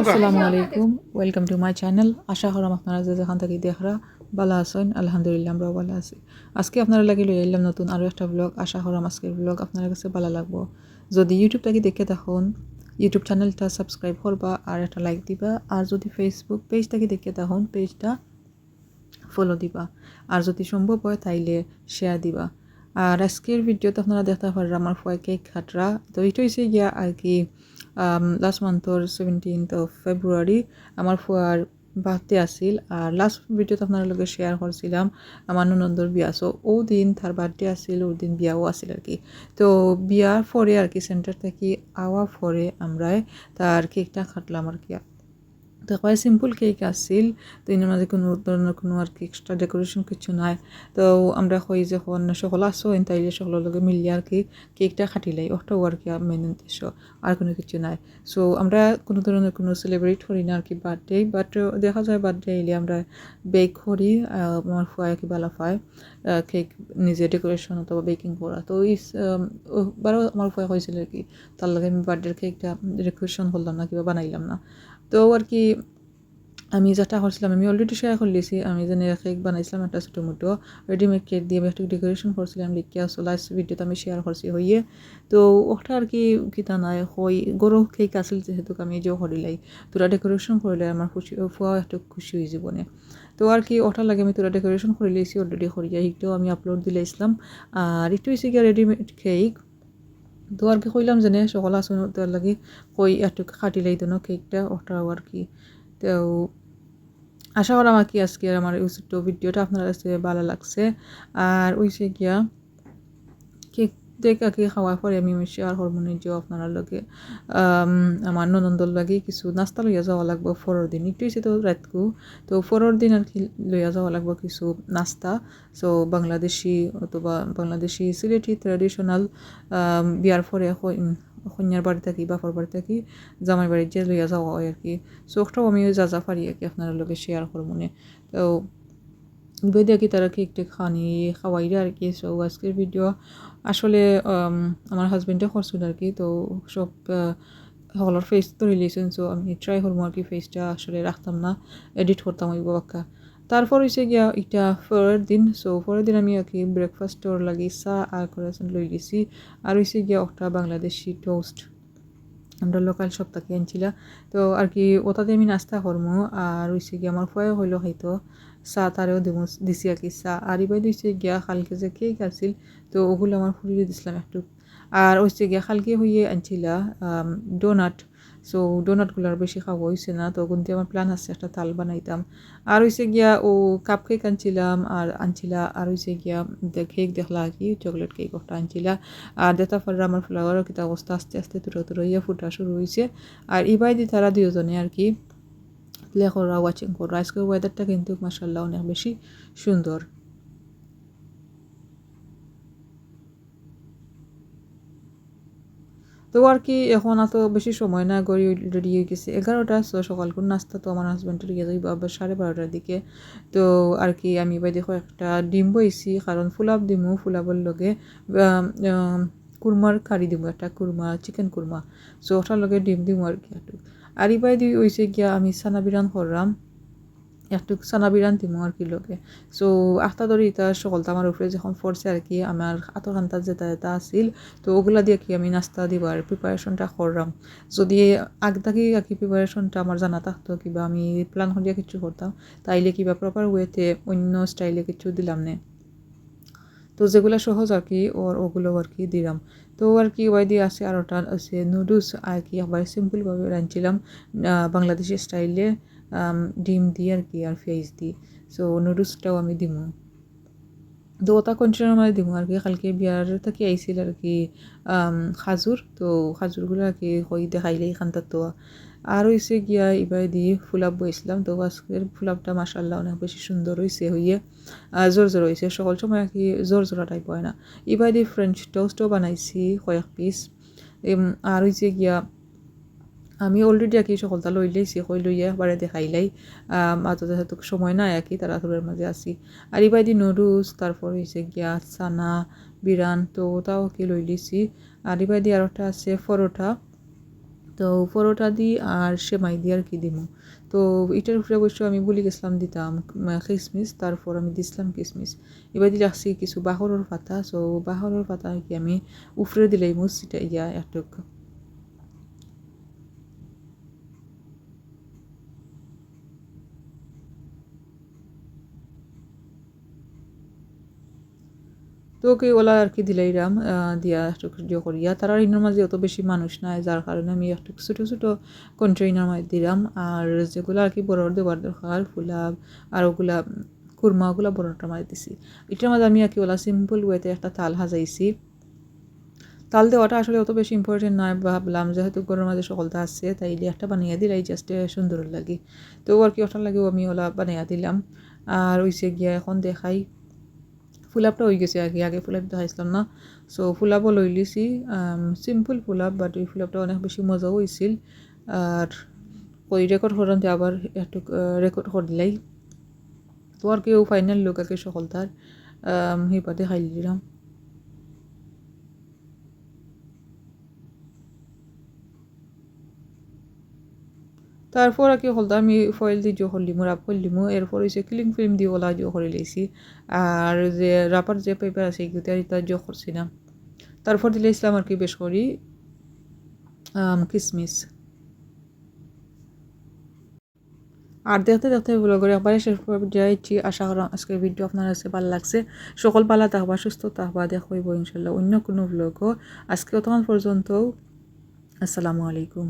আসসালামু আলাইকুম। Welcome to my channel আশা করাম আপনারা যে যেখান থেকে দেখরা, ভালো আছেন। আলহামদুলিল্লাহ, আমরাও ভালো আছি। আজকে আপনারা লাগি লই এলাম নতুন আরও একটা ব্লগ আশা করাম আজকের ব্লগ আপনার কাছে ভালো লাগবো। যদি ইউটিউব থেকে দেখে থাকুন ইউটিউব চ্যানেলটা সাবস্ক্রাইব করবা আর একটা লাইক দিবা। আর যদি ফেসবুক পেজ থেকে দেখে থাকুন পেজটা ফলো দিবা। আর যদি সম্ভব হয়, তাইলে শেয়ার দিবা। আর আজকের ভিডিওতে আপনারা দেখতে পারেন আমার ফুয়া কেক খাটরা। তো এটা হয়েছে গিয়া আর কি লাস্ট মান্থর সেভেন্টিন্থ অফ ফেব্রুয়ারি আমার ফুয়ার বার্থডে আসিল আর লাস্ট ভিডিওতে আপনার লগে শেয়ার করছিলাম আমার ননন্দর বিয়া। সো ও দিন তার বার্থডে আসিল ওর দিন বিয়াও আসিল আর কি। তো বিয়ার পরে আর কি সেন্টার থেকে আওয়া পরে আমরা তার কেকটা খাটলাম আর কি। তো একেবারে সিম্পল কেক আসছিল তো এর মাঝে কোনো ধরনের কোনো আর কি এক্সট্রা ডেকোরেশন কিছু নাই। তো আমরা কই যে হন সকল আসো তাইলে সকলের লগে মিলিয়ে আর কি কেকটা খাটিলাই ওটাও আর কি মেন উদ্দেশ্য আর কোনো কিছু নাই। সো আমরা কোনো ধরনের কোনো সেলিব্রেট করি না আর কি বার্থডে বাট দেখা যায় বার্থডে এলে আমরা বেক করি আমার ফুয়া কি ভালো পায় কেক নিজে ডেকোরেশন অথবা বেকিং করা তো এই বারও আমার ফুয়া হয়েছিল আর কি তার লগে আমি বার্থডের কেকটা ডেকোরেশন করলাম না, কিবা বানাইলাম না। তো আর কি আমি যেটা করছিলাম, আমি অলরেডি শেয়ার করে লিছি আমি যেন কেক বানাইছিলাম একটা ছোটো মোটো রেডিমেড কেক দিয়ে আমি একটা ডেকোরেশন করছিলাম, লিখে আসো লাস্ট ভিডিওতে আমি শেয়ার করছি হইয়ে। তো ওটা আর কি কিতা নাই, হই, গরু কেক আসল যেহেতু আমি যে করিলাই তোরা ডেকোরেশন করলে আমার খুশি ফুয়া একটু খুশি হয়ে জীবনে তো আর কি ওটা লাগে আমি তোরা ডেকোরেশন করে লিয়েছি অলরেডি করিয়া একটু আমি আপলোড দিলাইছিলাম আর একটু হয়েছে গিয়ে রেডিমেড কেক তো আর কি কইলাম যেনে সকল আসুন তোর লাগে কই একটু কাটিলাই তো কেকটা ওটাও আর কি। তো আশা করাম আর কি আজকে আমার ইউটিউব ভিডিওটা আপনার কাছে ভালো লাগছে। আর ওইসে গিয়া কেক দেখ আর কি খাওয়ার পরে আমি শেয়ার করব নিজেও আপনার লগে আমার ননন্দর লাগে কিছু নাস্তা লইয়া যাওয়া লাগবো ফোরের দিন। একটু হয়েছে তো রাতকু। তো ফোরের দিন আর কি লইয়া যাওয়া লাগবো কিছু নাস্তা। সো বাংলাদেশি অথবা বাংলাদেশি সিলেটি ট্রেডিশনাল বিয়ার পরে কন্যার বাড়ি থাকি, বাপর বাড়ি থাকি, জামাই বাড়ির যে লইয়া যাওয়া হয় আর কি সো ওটাও আমি যা যা পারি আর কি আপনার লগে শেয়ার করব তো বেদে কি তারা কেক টেক খানি খাওয়াইরা আর কি। সো আজকের ভিডিও আসলে আমার হাজব্যান্ডে করছিল আর কি। তো সব সকলের ফেস তো রিলেশন সো আমি ট্রাই করব আর কি ফেসটা আসলে রাখতাম না এডিট করতাম ওই বাক্কা তারপর হয়েছে গিয়া এটা পরের দিন। সো পরের দিন আমি আর কি ব্রেকফাস্টর লাগি, চা আর করে লই গেছি। আর হয়েছে গিয়া একটা বাংলাদেশি টোস্ট আমরা লোকাল সব তাকে আনছিলা। তো আর কি, ওটাতে আমি নাস্তা করমু আর হয়েছে গিয়া আমার ফুয়াও হইল হয়তো। চা তারেও দিব দিছি আর কি। চা আর এবার দিচ্ছে গিয়া কালকে যে কেক আসছিল তো ওগুলো আমার ফুরিয়ে দিছিলাম একটু আর হচ্ছে গিয়া কালকে হইয়ে আনছিলা ডোনাট সো ডোনাটগুলোর বেশি খাওয়া হয়েছে না, তো কিন্তু আমার প্ল্যান আছে একটা তাল বানাইতাম আর হয়েছে গিয়া ও কাপ কেক আনছিলাম, আর আনছিলা, আর হয়েছে গিয়া কেক দেখলা কি চকলেট কেক ওটা আনছিলা। আর দেখা পরে আমার ফ্লাওয়ারও কিতা অবস্থা আস্তে আস্তে তুলো তুলো ইয়ে ফুটা শুরু হয়েছে আর ইবাই দি তারা দুজনে আর কি প্লে করা ওয়াচিং করা আজকের ওয়েদারটা কিন্তু মাসাল্লাহ অনেক বেশি সুন্দর। তো আর কি, এখন এত বেশি সময় না গড়ি রেডি হয়ে গেছে। এগারোটা সো সকাল কোন নাস্তা তো আমার হাজব্যান্ডের গিয়ে যাই আবার সাড়ে বারোটার দিকে। তো আর কি, আমি এবার দেখো একটা ডিম বইছি, কারণ ফুলাব দিমু ফুলাবর লগে কুরমার কারি দিব একটা কুরমা চিকেন কুরমা। সো ওটার লগে ডিম দিমু আর কি। একটু আর ইবাই দিয়ে ওইসে গিয়া আমি সানা বিরান করলাম একটু সানা বিরান দিমু আর কি লোকে। সো আখতা ধরে ইতা সকলটা আমার উপরে যখন পড়ছে আর কি, আমার হাতর খান্তার যেটা এটা আসিল তো ওগুলা দিয়ে কি আমি নাস্তা দিব আর প্রিপারেশনটা করলাম যদি আগ থাকি আর কি প্রিপারেশনটা আমার জানা থাকতো, কিবা আমি প্ল্যান করিয়া কিছু করতাম, তাইলে কিবা প্রপার ওয়েতে অন্য স্টাইলে কিছু দিলাম নে। তো যেগুলো সহজ আর কি, ওর ওগুলো আর কি দিলাম। তো আর কি ওয়াই দিয়ে আছে আর ওটা আছে নুডলস আর কি আবার সিম্পলভাবে রাঁধছিলাম বাংলাদেশি স্টাইলে ডিম দিয়ে আর কি আর ফেস দিই সো নুডলসটাও আমি দিমু। তো ওটা কন্টিনিউ মানে দিমু আর কি কালকে বিয়ার থাকি আইছিল আর কি খাজুর তো খাজুরগুলো আর কি হই দেখাইলে এখানটার তো আর হয়েছে গিয়া এবার দিয়ে ফুলাপ বইছিলাম তো আজকের ফুলাপটা মাসাল্লাহ অনেক বেশি সুন্দর হয়েছে হইয়ে জোর জোর হয়েছে সকল সময় আর কি জোর জোরা টাইপ হয় না এবার দিয়ে ফ্রেঞ্চ টোস্টও বানাইছি কয়েক পিস আর হয়েছে গিয়া আমি অলরেডি আর কি সকলটা লই লাইছি কই লইয়া একবারে দেখাইলাই মাঝে যেহেতু সময় নাই আর কি তাড়াতাড়ির মাঝে আসি আর এবার দি নুডলস তারপর হয়েছে গিয়া চানা বিরান তো ওটাও কি লই লিছি আর দিয়ে আর একটা আছে পরোটা। তো পরোটা দি আর সেমাই দিয়ে আর কি দিমু। তো এটার উপরে অবশ্য আমি বলি গেছিলাম দিতাম উম, কিসমিস তারপর আমি দিছিলাম কিসমিস। এবার দিয়ে রাখছি কিছু বাহরের পাতা সো বাহরের পাতা কি আমি উপরে দিলেই মুসিটা ইয়া একটুক তো ওলা আর কি দিলাইরাম দিয়া একটু ইয়ে করিয়া তারা ইনার মাঝে অত বেশি মানুষ নাই, যার কারণে আমি একটু ছোটো ছোটো কন্টেইনার মাঝে দিলাম। আর যেগুলো আর কি বড় দেওয়ার দরকার ফুলাব আর ওগুলা, কুরমা ওগুলা বড়টার মাঝে দিছি। এটার মাঝে আমি আর কি ওলা সিম্পল ওয়েতে একটা তাল হাজাইছি তাল দেওয়াটা আসলে অত বেশি ইম্পর্টেন্ট নয়, ভাবলাম যেহেতু গরুর মাঝে সকলটা আছে তাই একটা বানিয়ে দিলাই জাস্ট সুন্দর লাগে। তো আর কি ওটার লাগেও আমি ওলা বানিয়ে দিলাম। আর ওইসে গিয়া এখন দেখাই। ফুলাপটা হয়ে গেছে আগে আগে ফুলাপ দেখাইছিলাম না। সো ফুলাপও লই লিছি সিম্পল ফুলাপ বাট ওই ফুলাপটা অনেক বেশি মজাও হয়েছিল আর ওই রেকর্ড করাতে আবার একটু রেকর্ড কর দিলাই। তো আর কেউ ফাইনাল লোক আগে সকল তার সেই পাতে তারপর কি হলদা আমি ফয়েল দিয়ে জো করলিমু রাপ করলিমু এরপর হয়েছে ক্লিং ফিল্ম দিয়ে ওলা জো করে লিছি। আর যে রাপার যে পেপার আছে এগুলো আর এটা জো করছি না তারপর দিলে ইসলাম আর কি বেশ করি কিসমিস। আর দেখতে দেখতে ব্লগের একবারে শেষ যাইছি আশা করা আজকের ভিডিও আপনার কাছে ভালো লাগছে। সকল পালা থাকবা, সুস্থ থাকবা দেখব ইনশাল্লাহ অন্য কোনো ব্লগও আজকে তখন পর্যন্ত আসসালামু আলাইকুম।